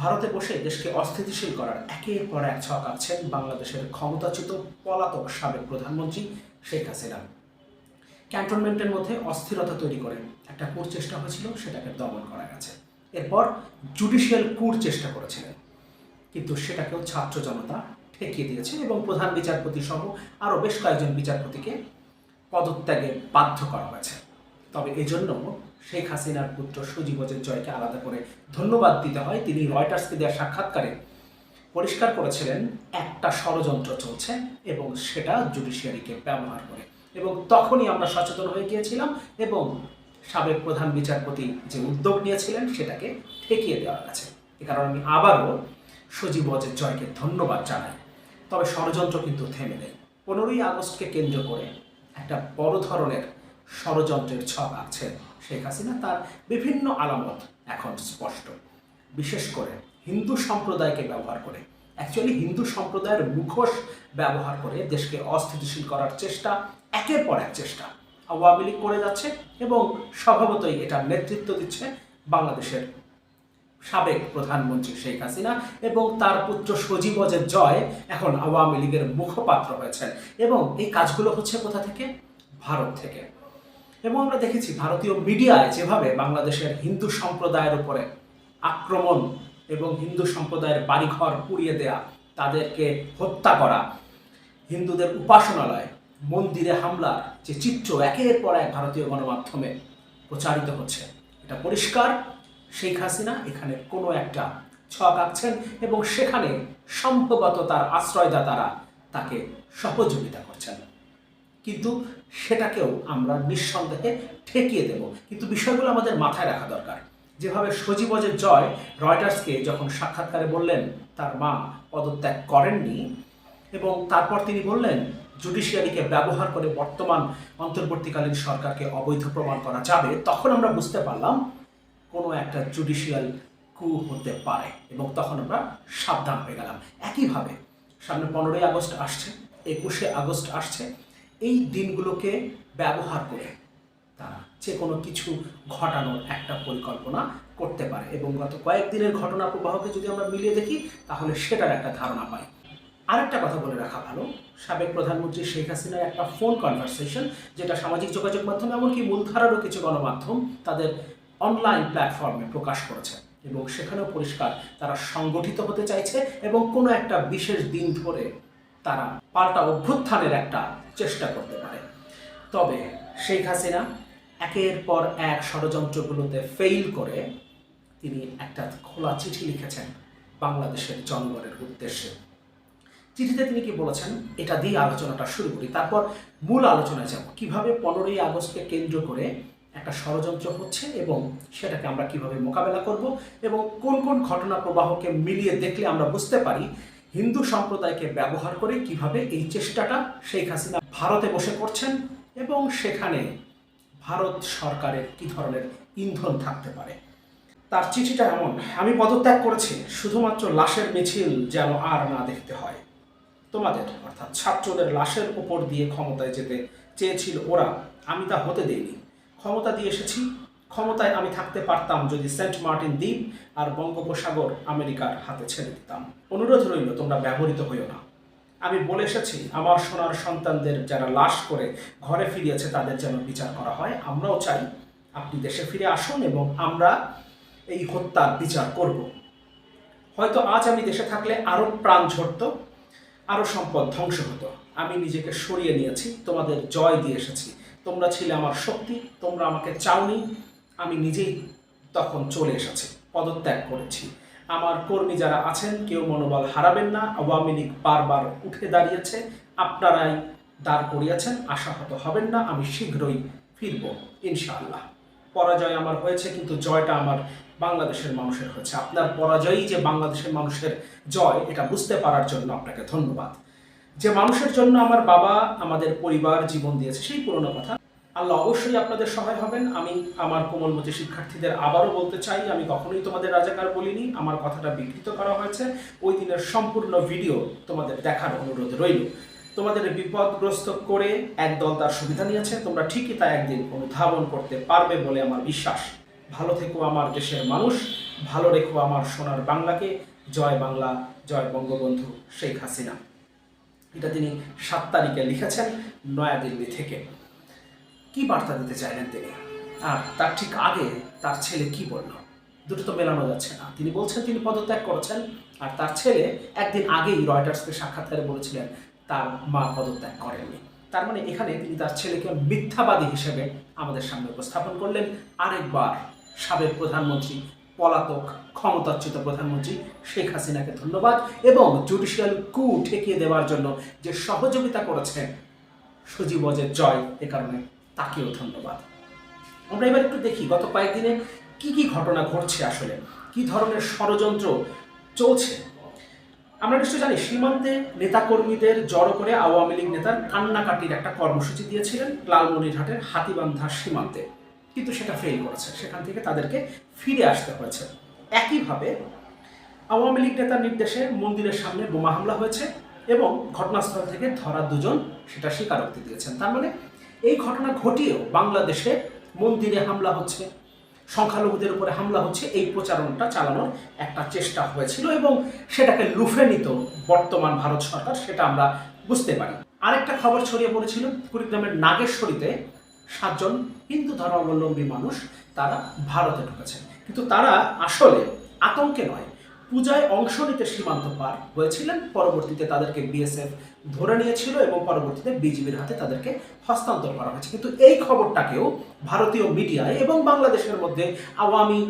ভারতে বসে দেশকে অস্থিতিশীল করার একের পর এক ছক আছেন বাংলাদেশের ক্ষমতাচ্যুত পলাতক সাবেক প্রধানমন্ত্রী শেখ হাসিনা। ক্যান্টনমেন্টের মধ্যে অস্থিরতা তৈরি করে একটা কুর চেষ্টা হয়েছিল, সেটাকে দমন করা গেছে। এরপর জুডিশিয়াল কুর চেষ্টা করেছিলেন, কিন্তু সেটাকেও ছাত্র জনতা ঠেকিয়ে দিয়েছে এবং প্রধান বিচারপতি সহ আরও বেশ কয়েকজন বিচারপতিকে পদত্যাগে বাধ্য করা হয়েছে। তবে এজন্য শেখ হাসিনার পুত্র সজীব অজিত জয়কে আলাদা করে ধন্যবাদ দিতে হয়। তিনি রয়টার্সকে দেওয়া সাক্ষাৎকারে পরিষ্কার করেছিলেন, একটা ষড়যন্ত্র চলছে এবং সেটা জুডিশিয়ারিকে ব্যবহার করে। এবং তখনই আমরা সচেতন হয়ে গিয়েছিলাম এবং সাবেক প্রধান বিচারপতি যে উদ্যোগ নিয়েছিলেন সেটাকে ঠেকিয়ে দেওয়া গেছে। এ কারণে আমি আবারও সজীব অজিত জয়কে ধন্যবাদ জানাই। তবে ষড়যন্ত্র কিন্তু থেমে নেই। পনেরোই আগস্টকে কেন্দ্র করে একটা বড় ধরনের ষড়যন্ত্রের ছক আছে শেখ হাসিনা, তার বিভিন্ন আলামত এখন স্পষ্ট। বিশেষ করে হিন্দু সম্প্রদায়কে ব্যবহার করে। অ্যাকচুয়ালি হিন্দু সম্প্রদায়ের মুখোশ ব্যবহার করে দেশকে অস্থিতিশীল করার চেষ্টা, একের পর এক চেষ্টা আওয়ামী লীগ করে যাচ্ছে এবং স্বভাবতই এটা নেতৃত্ব দিচ্ছে বাংলাদেশের সাবেক প্রধানমন্ত্রী শেখ হাসিনা এবং তার পুত্র সজীব অজের জয় এখন আওয়ামী লীগের মুখপাত্র হয়েছেন। এবং এই কাজগুলো হচ্ছে কোথা থেকে? ভারত থেকে। এবং আমরা দেখেছি ভারতীয় মিডিয়ায় যেভাবে বাংলাদেশের হিন্দু সম্প্রদায়ের উপরে আক্রমণ এবং হিন্দু সম্প্রদায়ের বাড়িঘর পুড়িয়ে দেয়া, তাদেরকে হত্যা করা, হিন্দুদের উপাসনালয়, মন্দিরে হামলার যে চিত্র একের পর এক ভারতীয় গণমাধ্যমে প্রচারিত হচ্ছে। এটা পরিষ্কার, শেখ হাসিনা এখানে কোনো একটা ছক আঁকছেন এবং সেখানে সম্ভবত তার আশ্রয়দাতারা তাকে সহযোগিতা করছেন। কিন্তু সেটাকেও আমরা নিঃসন্দেহে ঠেকিয়ে দেব। কিন্তু বিষয়গুলো আমাদের মাথায় রাখা দরকার। যেভাবে সজীবজের জয় রয়টার্সকে যখন সাক্ষাৎকারে বললেন, তার মা পদত্যাগ করেননি এবং তারপর তিনি বললেন, জুডিশিয়ারিকে ব্যবহার করে বর্তমান অন্তর্বর্তীকালীন সরকারকে অবৈধ প্রমাণ করা যাবে। তখন আমরা বুঝতে পারলাম, কোনো একটা জুডিশিয়াল কু হতে পারে এবং তখন আমরা সাবধান হয়ে গেলাম। একইভাবে সামনে পনেরোই আগস্ট আসছে, একুশে আগস্ট আসছে এই দিনগুলোকে ব্যবহার করে তারা যে কোনো কিছু ঘটানোর একটা পরিকল্পনা করতে পারে। এবং গত কয়েকদিনের ঘটনা প্রবাহকে যদি আমরা মিলিয়ে দেখি, তাহলে সেটার একটা ধারণা পাই। আরেকটা কথা বলে রাখা ভালো, সাবেক প্রধানমন্ত্রী শেখ হাসিনার একটা ফোন কনভারসেশন, যেটা সামাজিক যোগাযোগ মাধ্যম এমনকি মূলধারারও কিছু গণমাধ্যম তাদের অনলাইন প্ল্যাটফর্মে প্রকাশ করেছে। এবং সেখানেও পরিষ্কার তারা সংগঠিত হতে চাইছে এবং কোনো একটা বিশেষ দিন ধরে তারা পাল্টা অভ্যুত্থানের একটা চেষ্টা করতে পারে। তবে শেখ হাসিনা একের পর এক ষড়যন্ত্রগুলোতে ফেইল করে তিনি একটা খোলা চিঠি লিখেছেন বাংলাদেশের জনগণের উদ্দেশ্যে। চিঠিতে তিনি কি বলেছেন? এটা দিয়ে আলোচনাটা শুরু করি। তারপর মূল আলোচনায় যাব। কীভাবে পনেরোই আগস্টকে কেন্দ্র করে একটা ষড়যন্ত্র হচ্ছে এবং সেটাকে আমরা কীভাবে মোকাবেলা করব এবং কোন কোন ঘটনা প্রবাহকে মিলিয়ে দেখলে আমরা বুঝতে পারি, হিন্দু সম্প্রদায়কে ব্যবহার করে কীভাবে এই চেষ্টাটা শেখ হাসিনা ভারতে বসে করছেন এবং সেখানে ভারত সরকারের কি ধরনের ইন্ধন থাকতে পারে? তার চিঠিটা এমন, আমি পদত্যাগ করেছি, শুধুমাত্র লাশের মিছিল যেন আর না দেখতে হয়। তোমাদের, অর্থাৎ ছাত্রদের লাশের উপর দিয়ে ক্ষমতায় যেতে চেয়েছিল ওরা, আমি তা হতে দেইনি। ক্ষমতা দিয়ে এসেছি, ক্ষমতায় আমি থাকতে পারতাম যদি সেন্ট মার্টিন দ্বীপ আর বঙ্গোপসাগর আমেরিকার হাতে ছেড়ে দিতাম। অনুরোধ রইল, তোমরা ব্যবহৃত হইও না। আমি বলে এসেছি, আমার সোনার সন্তানদের যারা লাশ করে ঘরে ফিরিয়েছে, তাদের যেন বিচার করা হয়। আমরাও চাই আপনি দেশে ফিরে আসুন এবং আমরা এই হত্যার বিচার করব। হয়তো আজ আমি দেশে থাকলে আরও প্রাণ ঝরত আরও সম্পদ ধ্বংস হতো। আমি নিজেকে সরিয়ে নিয়েছি, তোমাদের জয় দিয়ে এসেছি। তোমরা ছিলে আমার শক্তি, তোমরা আমাকে চাওনি, আমি নিজেই তখন চলে এসেছি, পদত্যাগ করেছি। আমার কর্মী যারা আছেন, কেউ মনোবল হারাবেন না। আওয়ামী লীগ বারবার উঠে দাঁড়িয়েছে। আপনারাই দাঁড় করিয়েছেন। আশাহত হবেন না। আমি শীঘ্রই ফিরব, ইনশাআল্লাহ। পরাজয় আমার হয়েছে, কিন্তু জয়টা আমার বাংলাদেশের মানুষের হয়েছে। আপনার পরাজয়ই যে বাংলাদেশের মানুষের জয়, এটা বুঝতে পারার জন্য আপনাকে ধন্যবাদ। যে মানুষের জন্য আমার বাবা আমাদের পরিবার জীবন দিয়েছে, সেই পুরনো কথা আল্লাহ অবশ্যই আপনাদের সহায় হবেন। আমি আমার কোমলমতি শিক্ষার্থীদের আবারও বলতে চাই, আমি কখনোই তোমাদের রাজাকার বলিনি, আমার কথাটা বিকৃত করা হয়েছে। ওই দিনের সম্পূর্ণ ভিডিও তোমাদের দেখার অনুরোধ রইল। তোমাদের বিপদগ্রস্ত করে একদল তার সুবিধা নিয়েছে, তোমরা ঠিকই তা একদিন অনুধাবন করতে পারবে বলে আমার বিশ্বাস। ভালো থেকো আমার দেশের মানুষ, ভালো রেখো আমার সোনার বাংলাকে। জয় বাংলা, জয় বঙ্গবন্ধু শেখ হাসিনা। এটা তিনি সাত তারিখে লিখেছেন, নয়াদিল্লি থেকে। কি বার্তা দিতে চাইলেন তিনি? আর তার ঠিক আগে তার ছেলে কি বলল? দুটো তো মেলানো যাচ্ছে না। তিনি বলছেন তিনি পদত্যাগ করেছেন। আর তার ছেলে একদিন আগেই রয়টার্সকে সাক্ষাৎকারে বলেছিলেন, তার মা পদত্যাগ করেননি। তার মানে এখানে তিনি তার ছেলেকে মিথ্যাবাদী হিসেবে আমাদের সামনে উপস্থাপন করলেন। আরেকবার সাবেক প্রধানমন্ত্রী, পলাতক, ক্ষমতাচ্যুত প্রধানমন্ত্রী শেখ হাসিনাকে ধন্যবাদ এবং জুডিশিয়াল কু ঠেকিয়ে দেওয়ার জন্য যে সহযোগিতা করেছেন, সজীব অজের জয় এ কারণে তাকেও ধন্যবাদ। আমরা এবার একটু দেখি, গত কয়েকদিনে কি কি ঘটনা ঘটছে আসলে? কি ধরনের ষড়যন্ত্র চলছে? আমরা নিশ্চয় জানি, সীমান্তে নেতাকর্মীদের জড়ো করে আওয়ামী লীগ নেতার কান্নাকাটির একটা কর্মসূচি দিয়েছিলেন লালমনিরহাটের হাতিবান্ধা সীমান্তে। কিন্তু সেটা ফেল করেছে। সেখান থেকে তাদেরকে ফিরে আসতে হয়েছে। একইভাবে আওয়ামী লীগ নেতার নির্দেশে মন্দিরের সামনে বোমা হামলা হয়েছে এবং ঘটনাস্থল থেকে ধরা দুজন সেটা স্বীকারোক্তি দিয়েছেন। তার মানে এই ঘটনা ঘটিয়েও বাংলাদেশে মন্দিরে হামলা হচ্ছে। সংখ্যালঘুদের উপরে হামলা হচ্ছে। এই প্রচারণটা চালানোর একটা চেষ্টা হয়েছিল এবং সেটাকে লুফে নিত বর্তমান ভারত সরকার, সেটা আমরা বুঝতে পারি। আরেকটা খবর ছড়িয়ে পড়েছিল, কুড়িগ্রামের নাগেশ্বরীতে সাতজন হিন্দু ধর্মাবলম্বী মানুষ তারা ভারতে ঢুকেছেন কিন্তু তারা আসলে আতঙ্কে নয়। পূজায় অংশ নিতে সীমান্ত পার হয়েছিলেন। পরবর্তীতে তাদেরকে বিএসএফ ধরে নিয়েছিল এবং পরবর্তীতে বিজিবির হাতে তাদেরকে হস্তান্তর করা হয়েছে। কিন্তু এই খবরটাকেও ভারতীয় মিডিয়ায় এবং বাংলাদেশের মধ্যে আওয়ামী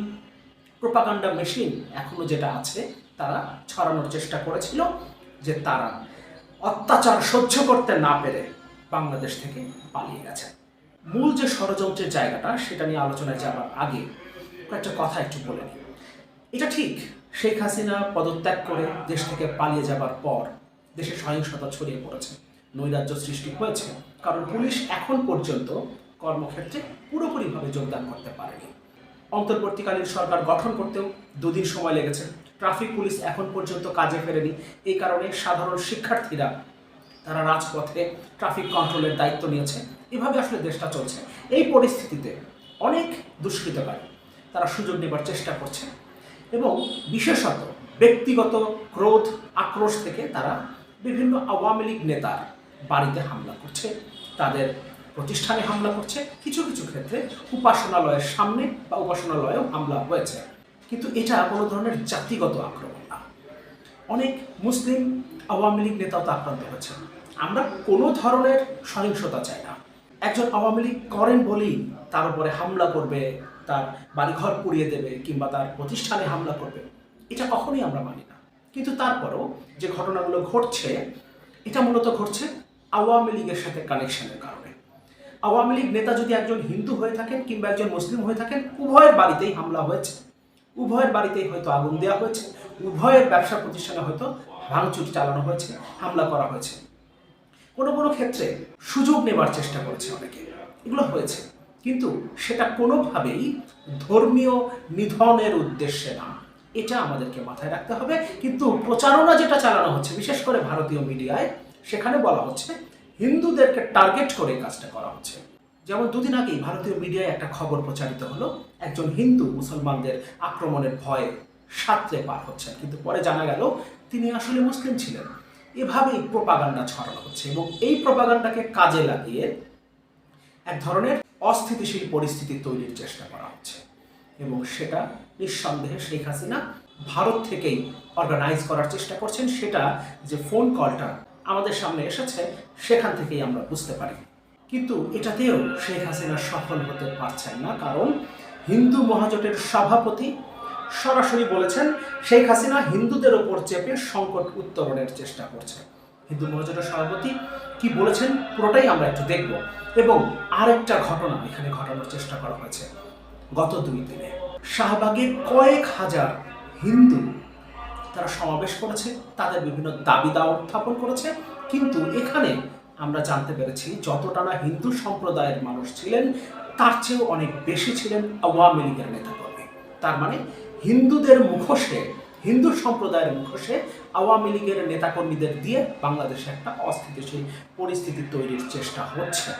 প্রোপাগান্ডা মেশিন এখনও যেটা আছে, তারা ছড়ানোর চেষ্টা করেছিল যে তারা অত্যাচার সহ্য করতে না পেরে বাংলাদেশ থেকে পালিয়ে গেছে। মূল যে ষড়যন্ত্রের জায়গাটা, সেটা নিয়ে আলোচনায় যাওয়ার আগে কয়েকটা কথা একটু বলে নিই। এটা ঠিক শেখ হাসিনা পদত্যাগ করে দেশ থেকে পালিয়ে যাবার পর দেশে সহিংসতা ছড়িয়ে পড়েছে। নৈরাজ্য সৃষ্টি হয়েছে। কারণ পুলিশ এখন পর্যন্ত কর্মক্ষেত্রে পুরোপুরিভাবে যোগদান করতে পারেনি। অন্তর্বর্তীকালীন সরকার গঠন করতেও দুদিন সময় লেগেছে। ট্রাফিক পুলিশ এখন পর্যন্ত কাজে ফেরেনি। এই কারণে সাধারণ শিক্ষার্থীরা তারা রাজপথে ট্রাফিক কন্ট্রোলের দায়িত্ব নিয়েছে। এভাবে আসলে দেশটা চলছে। এই পরিস্থিতিতে অনেক দুষ্কৃতকারী তারা সুযোগ নেবার চেষ্টা করছে। এবং বিশেষত ব্যক্তিগত ক্রোধ, আক্রোশ থেকে তারা বিভিন্ন আওয়ামী লীগ নেতার বাড়িতে হামলা করছে, তাদের প্রতিষ্ঠানে হামলা করছে, কিছু কিছু ক্ষেত্রে উপাসনালয়ের সামনে বা উপাসনালয়েও হামলা হয়েছে। কিন্তু এটা কোনো ধরনের জাতিগত আক্রমণ না। অনেক মুসলিম আওয়ামী লীগ নেতাও তো আক্রান্ত হয়েছে। আমরা কোনো ধরনের সহিংসতা চাই না। একজন আওয়ামী লীগ করেন বলেই তার উপরে হামলা করবে তার বাড়িঘর পুড়িয়ে দেবে কিংবা তার প্রতিষ্ঠানে হামলা করবে, এটা কখনোই আমরা মানি না। কিন্তু তারপরও যে ঘটনাগুলো ঘটছে, এটা মূলত ঘটছে আওয়ামী লীগের সাথে কানেকশনের কারণে। আওয়ামী লীগ নেতা যদি একজন হিন্দু হয়ে থাকেন কিংবা একজন মুসলিম হয়ে থাকেন, উভয়ের বাড়িতেই হামলা হয়েছে। উভয়ের বাড়িতেই হয়তো আগুন দেওয়া হয়েছে। উভয়ের ব্যবসা প্রতিষ্ঠানে হয়তো ভাঙচুর চালানো হয়েছে, হামলা করা হয়েছে। কোনো কোনো ক্ষেত্রে সুযোগ নেবার চেষ্টা করেছে অনেকে। এগুলো হয়েছে। কিন্তু সেটা কোনোভাবেই ধর্মীয় নিধনের উদ্দেশ্যে না। এটা আমাদেরকে মাথায় রাখতে হবে। কিন্তু প্রচারণা যেটা চালানো হচ্ছে, বিশেষ করে ভারতীয় মিডিয়ায়, সেখানে বলা হচ্ছে হিন্দুদেরকে টার্গেট করে কাজটা করা হচ্ছে। যেমন দুদিন আগেই ভারতীয় মিডিয়ায় একটা খবর প্রচারিত হলো, একজন হিন্দু মুসলমানদের আক্রমণের ভয়ে সাঁতরে পার হচ্ছেন। কিন্তু পরে জানা গেল, তিনি আসলে মুসলিম ছিলেন। এভাবেই প্রপাগান্ডা ছড়ানো হচ্ছে এবং এই প্রপাগান্ডাকে কাজে লাগিয়ে এক ধরনের অস্থিতিশীল পরিস্থিতি তৈরির চেষ্টা করা হচ্ছে। এবং সেটা নিঃসন্দেহে শেখ হাসিনা ভারত থেকেই অর্গানাইজ করার চেষ্টা করছেন। সেটা যে ফোন কলটা আমাদের সামনে এসেছে, সেখান থেকেই আমরা বুঝতে পারি। কিন্তু এটাতেও শেখ হাসিনা সফল হতে পারছেন না। কারণ হিন্দু মহাজোটের সভাপতি সরাসরি বলেছেন, শেখ হাসিনা হিন্দুদের ওপর চেপে সংকট উত্তরণের চেষ্টা করছে। হিন্দু মহাজোটের সভাপতি কি বলেছেন পুরোটাই আমরা একটু দেখব। এবং আরেকটা ঘটনা এখানে ঘটানোর চেষ্টা করা হয়েছে গত দুই দিনে। শাহবাগে কয়েক হাজার হিন্দু তারা সমাবেশ করেছে, তাদের বিভিন্ন দাবি দাওয়া উত্থাপন করেছে। কিন্তু এখানে আমরা জানতে পেরেছি যতটা না হিন্দু সম্প্রদায়ের মানুষ ছিলেন, তার চেয়েও অনেক বেশি ছিলেন আওয়ামী লীগের নেতাকর্মী। তার মানে হিন্দুদের মুখোশে হিন্দু সম্প্রদায়ের মুখোশে আওয়ামী লীগের নেতাকর্মীদের দিয়ে বাংলাদেশে একটা অস্থিতিশীল পরিস্থিতি তৈরির চেষ্টা হচ্ছে।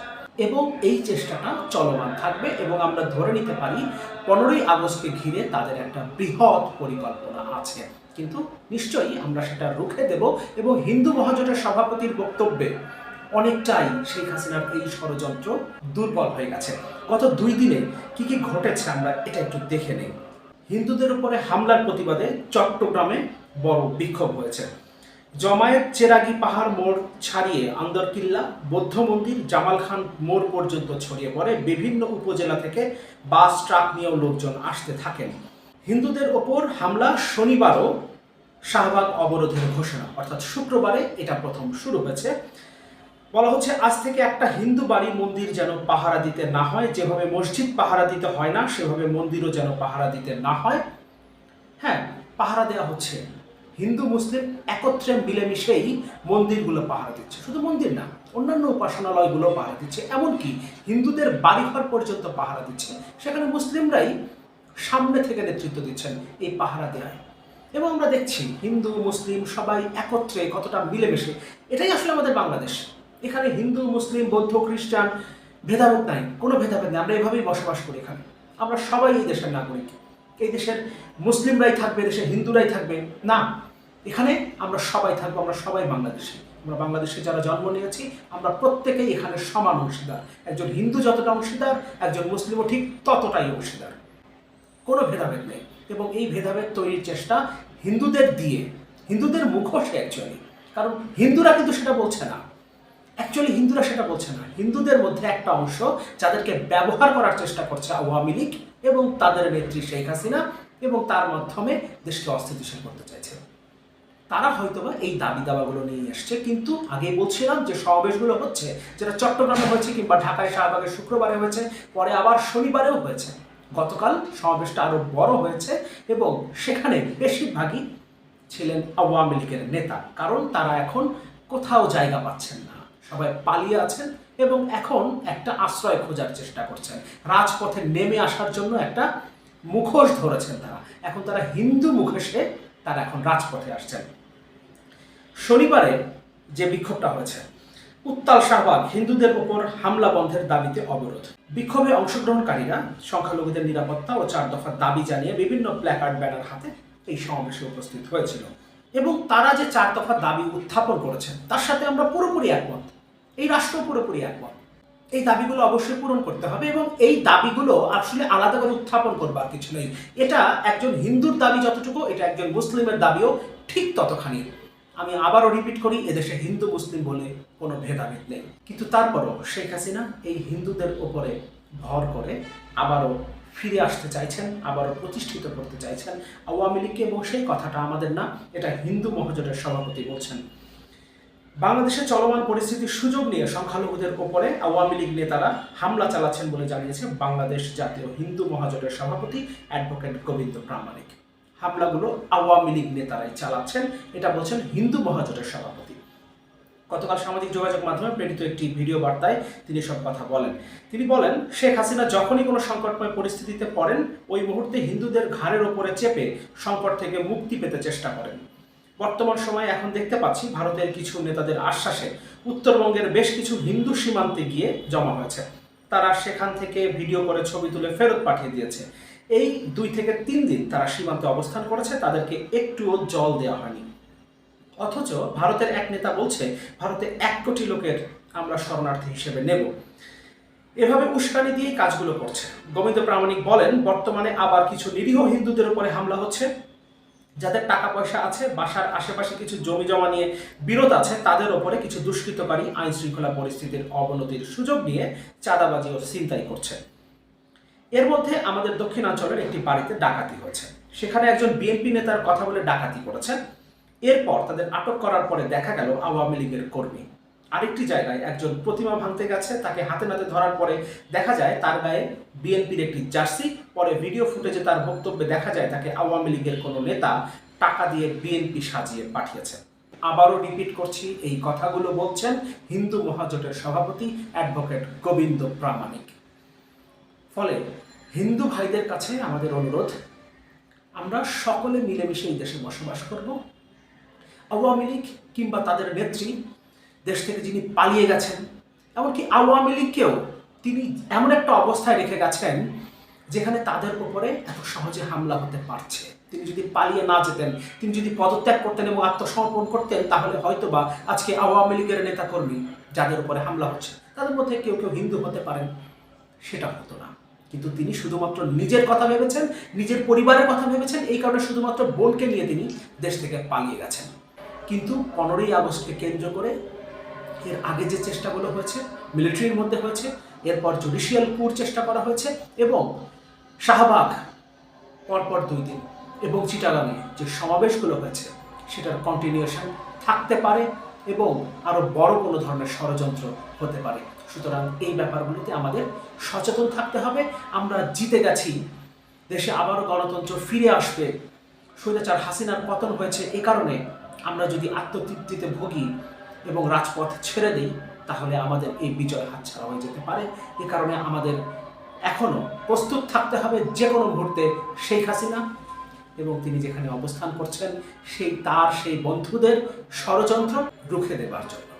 এবং এই চেষ্টাটা চলমান থাকবে এবং আমরা ধরে নিতে পারি, পনেরোই আগস্টকে ঘিরে তাদের একটা বৃহৎ পরিকল্পনা আছে। কিন্তু নিশ্চয়ই আমরা সেটা রুখে দেব এবং হিন্দু মহাজোটের সভাপতির বক্তব্যে অনেকটাই শেখ হাসিনার এই ষড়যন্ত্র দুর্বল হয়ে গেছে। গত দুই দিনে কি কি ঘটেছে আমরা এটা একটু দেখে নেই। হিন্দুদের উপরে হামলার প্রতিবাদে চট্টগ্রামে বড় বিক্ষোভ হয়েছে। জমায়েত চেরাগি পাহাড় মোড় ছাড়িয়ে আন্দরকিল্লা, বৌদ্ধ মন্দির, জামাল খান মোড় পর্যন্ত ছড়িয়ে পড়ে বিভিন্ন উপজেলা থেকে বাস, ট্রাক নিয়েও লোকজন আসতে থাকেন। হিন্দুদের ওপর হামলা শনিবারও শাহবাগ অবরোধের ঘোষণা, অর্থাৎ শুক্রবারে এটা প্রথম শুরু হয়েছে। বলা হচ্ছে, আজ থেকে একটা হিন্দু বাড়ি মন্দির যেন পাহারা দিতে না হয়। যেভাবে মসজিদ পাহারা দিতে হয় না, সেভাবে মন্দিরও যেন পাহারা দিতে না হয়। হ্যাঁ পাহারা দেওয়া হচ্ছে। হিন্দু, মুসলিম একত্রে মিলেমিশেই মন্দিরগুলো পাহারা দিচ্ছে। শুধু মন্দির না, অন্যান্য উপাসনালয়গুলো পাহারা দিচ্ছে। এমনকি হিন্দুদের বাড়িঘর পর্যন্ত পাহারা দিচ্ছে। সেখানে মুসলিমরাই সামনে থেকে নেতৃত্ব দিচ্ছেন এই পাহারা দেওয়ায় এবং আমরা দেখছি, হিন্দু, মুসলিম সবাই একত্রে কতটা মিলেমিশে। এটাই আসলে আমাদের বাংলাদেশ। এখানে হিন্দু, মুসলিম, বৌদ্ধ, খ্রিস্টান ভেদাভেদ নাই, কোনো ভেদাভেদ নেই। আমরা এভাবেই বসবাস করি এখানে। আমরা সবাই এই দেশের নাগরিক। এই দেশের মুসলিমরাই থাকবে, দেশের হিন্দুরাই থাকবে। না, এখানে আমরা সবাই থাকব, আমরা সবাই বাংলাদেশে। আমরা বাংলাদেশে যারা জন্ম নিয়েছি, আমরা প্রত্যেকেই এখানে সমান অংশীদার। একজন হিন্দু যতটা অংশীদার, একজন মুসলিমও ঠিক ততটাই অংশীদার। কোনো ভেদাভেদ নেই। এবং এই ভেদাভেদ তৈরির চেষ্টা হিন্দুদের দিয়ে, হিন্দুদের মুখোশে অ্যাকচুয়ালি কারণ হিন্দুরা কিন্তু সেটা বলছে না। অ্যাকচুয়ালি হিন্দুরা সেটা বলছে না। হিন্দুদের মধ্যে একটা অংশ যাদেরকে ব্যবহার করার চেষ্টা করছে আওয়ামী লীগ এবং তাদের নেত্রী শেখ হাসিনা এবং তার মাধ্যমে দেশকে অস্থিতিশীল করতে চাইছে। তারা হয়তোবা এই দাবি দাবাগুলো নিয়ে এসছে, কিন্তু আগে বলছিলাম যে সমাবেশগুলো হচ্ছে, যেটা চট্টগ্রামে হয়েছে কিংবা ঢাকায় শাহবাগে শুক্রবারে হয়েছে, পরে আবার শনিবারেও হয়েছে। গতকাল সমাবেশটা আরও বড় হয়েছে এবং সেখানে বেশিরভাগই ছিলেন আওয়ামী লীগের নেতা, কারণ তারা এখন কোথাও জায়গা পাচ্ছেন না। সবাই পালিয়ে আছেন এবং এখন একটা আশ্রয় খোঁজার চেষ্টা করছেন। রাজপথে নেমে আসার জন্য একটা মুখোশ ধরেছেন তারা। এখন তারা হিন্দু মুখোশে তারা এখন রাজপথে আসছেন। শনিবারে যে বিক্ষোভটা হয়েছে, উত্তাল শাহবাগ, হিন্দুদের উপর হামলা বন্ধের দাবিতে অবরোধ। বিক্ষোভে অংশগ্রহণকারীরা সংখ্যালঘুদের নিরাপত্তা ও চার দফার দাবি জানিয়ে বিভিন্ন প্ল্যাকার্ড ব্যানার হাতে এই সমাবেশে উপস্থিত হয়েছিল। এবং তারা যে চার দফা দাবি উত্থাপন করেছেন, তার সাথে আমরা পুরোপুরি একমত। এই রাষ্ট্র পুরোপুরি একমত। এই দাবিগুলো অবশ্যই পূরণ করতে হবে এবং এই দাবিগুলো আসলে আলাদা করে উত্থাপন করবার কিছু নেই। এটা একজন হিন্দুর দাবি যতটুকু, এটা একজন মুসলিমের দাবিও ঠিক ততখানি। আমি আবারও রিপিট করি, এদেশে হিন্দু, মুসলিম বলে কোনো ভেদাভেদ নেই। কিন্তু তারপরও শেখ হাসিনা এই হিন্দুদের ওপরে ভর করে আবারও ফিরে আসতে চাইছেন, আবারও প্রতিষ্ঠিত করতে চাইছেন। আওয়ামী লীগকে এবং সেই কথাটা আমাদের না, এটা হিন্দু মহাজোটের সভাপতি বলছেন। বাংলাদেশে চলমান পরিস্থিতির সুযোগ নিয়ে সংখ্যালঘুদের ওপরে আওয়ামী লীগ নেতারা হামলা চালাচ্ছেন বলে জানিয়েছে বাংলাদেশ জাতীয় হিন্দু মহাজোটের সভাপতি অ্যাডভোকেট গোবিন্দ প্রামাণিক। হামলাগুলো আওয়ামী লীগ নেতারাই চালাচ্ছেন, এটা বলছেন হিন্দু মহাজোটের সভাপতি। গতকাল সামাজিক যোগাযোগ মাধ্যমে প্রেরিত একটি ভিডিও বার্তায় তিনি সব কথা বলেন। তিনি বলেন, শেখ হাসিনা যখনই কোনো সংকটময় পরিস্থিতিতে পড়েন, ওই মুহূর্তে হিন্দুদের ঘাড়ের ওপরে চেপে সংকট থেকে মুক্তি পেতে চেষ্টা করেন। বর্তমান সময়ে এখন দেখতে পাচ্ছি ভারতের কিছু নেতাদের আশ্বাসে উত্তরবঙ্গের বেশ কিছু হিন্দু সীমান্তে গিয়ে জমা হয়েছে। তারা সেখান থেকে ভিডিও করে ছবি তুলে ফেরত পাঠিয়ে দিয়েছে। এই দুই থেকে তিন দিন তারা সীমান্তে অবস্থান করেছে, তাদেরকে একটুও জল দেওয়া হয়নি। অথচ ভারতের এক নেতা বলছে, ভারতে এক কোটি লোকের আমরা শরণার্থী হিসেবে নেব। এভাবে উস্কানি দিয়েই কাজগুলো করছে। গোবিন্দ প্রামাণিক বলেন, বর্তমানে আবার কিছু নিরীহ হিন্দুদের উপরে হামলা হচ্ছে। যাদের টাকা পয়সা আছে, বাসার আশেপাশে কিছু জমি জমা নিয়ে বিরোধ আছে, তাদের ওপরে কিছু দুষ্কৃতকারী আইন শৃঙ্খলা পরিস্থিতির অবনতির সুযোগ নিয়ে চাঁদাবাজি ও চিন্তাই করছে। এর মধ্যে আমাদের দক্ষিণাঞ্চলের একটি বাড়িতে ডাকাতি হয়েছে। সেখানে একজন বিএনপি নেতার কথা বলে ডাকাতি করেছেন। এরপর তাদের আটক করার পরে দেখা গেল আওয়ামী লীগের কর্মী। আরেকটি জায়গায় একজন প্রতিমা ভাঙতে গেছে, তাকে হাতে নাতে ধরার পরে দেখা যায় তার গায়ে বিএনপির একটি জার্সি, পরে ভিডিও ফুটেজে তার বক্তব্যে দেখা যায় তাকে আওয়ামী লীগের কোনো নেতা টাকা দিয়ে বিএনপি সাজিয়ে পাঠিয়েছে। আবারও রিপিট করছি, এই কথাগুলো বলছেন হিন্দু মহাজোটের সভাপতি অ্যাডভোকেট গোবিন্দ প্রামাণিক। ফলে হিন্দু ভাইদের কাছে আমাদের অনুরোধ, আমরা সকলে মিলেমিশে এই দেশে বসবাস করব। আওয়ামী লীগ কিংবা তাদের নেত্রী দেশ থেকে যিনি পালিয়ে গেছেন, এমনকি আওয়ামী লীগকেও তিনি এমন একটা অবস্থায় রেখে গেছেন যেখানে তাদের উপরে এত সহজে হামলা হতে পারছে। তিনি যদি পালিয়ে না যেতেন, তিনি যদি পদত্যাগ করতেন এবং আত্মসমর্পণ করতেন, তাহলে হয়তোবা আজকে আওয়ামী লীগের নেতাকর্মী যাদের উপরে হামলা হচ্ছে, তাদের মধ্যে কেউ কেউ হিন্দু হতে পারেন, সেটা হতো না। কিন্তু তিনি শুধুমাত্র নিজের কথা ভেবেছেন, নিজের পরিবারের কথা ভেবেছেন, এই কারণে শুধুমাত্র বোনকে নিয়ে তিনি দেশ থেকে পালিয়ে গেছেন। কিন্তু পনেরোই আগস্টকে কেন্দ্র করে এর আগে যে চেষ্টাগুলো হয়েছে মিলিটারির মধ্যে হয়েছে, এরপর জুডিশিয়াল কুর চেষ্টা করা হয়েছে এবং শাহবাগ পরপর দুই দিন এবং চিটাগাঙে যে সমাবেশগুলো হয়েছে, সেটার কন্টিনিউশন থাকতে পারে এবং আরও বড় কোনো ধরনের ষড়যন্ত্র হতে পারে। সুতরাং এই ব্যাপারগুলোতে আমাদের সচেতন থাকতে হবে। আমরা জিতে গেছি। দেশে আবারও গণতন্ত্র ফিরে আসবে। স্বৈরাচার হাসিনার পতন হয়েছে এ কারণে। আমরা যদি আত্মতৃপ্তিতে ভুগি এবং রাজপথ ছেড়ে দিই, তাহলে আমাদের এই বিজয় হাতছাড়া হয়ে যেতে পারে। এ কারণে আমাদের এখনও প্রস্তুত থাকতে হবে যে কোনো মুহূর্তে শেখ হাসিনা এবং তিনি যেখানে অবস্থান করছেন, সেই তার, সেই বন্ধুদের ষড়যন্ত্র রুখে দেবার জন্য।